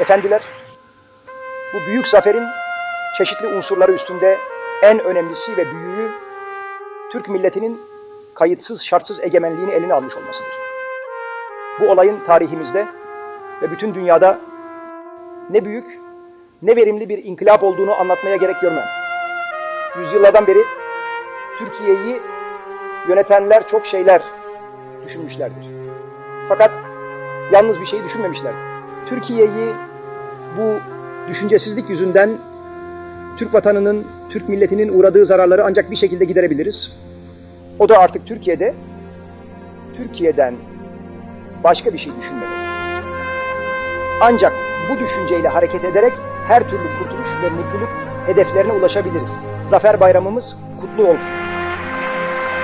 Efendiler, bu büyük zaferin çeşitli unsurları üstünde en önemlisi ve büyüğü Türk milletinin kayıtsız şartsız egemenliğini eline almış olmasıdır. Bu olayın tarihimizde ve bütün dünyada ne büyük ne verimli bir inkılap olduğunu anlatmaya gerek görmem. Yüzyıllardan beri Türkiye'yi yönetenler çok şeyler düşünmüşlerdir. Fakat yalnız bir şey düşünmemişlerdir. Türkiye'yi düşüncesizlik yüzünden Türk vatanının, Türk milletinin uğradığı zararları ancak bir şekilde giderebiliriz. O da artık Türkiye'de, Türkiye'den başka bir şey düşünmemeli. Ancak bu düşünceyle hareket ederek her türlü kurtuluş ve mutluluk hedeflerine ulaşabiliriz. Zafer bayramımız kutlu olsun.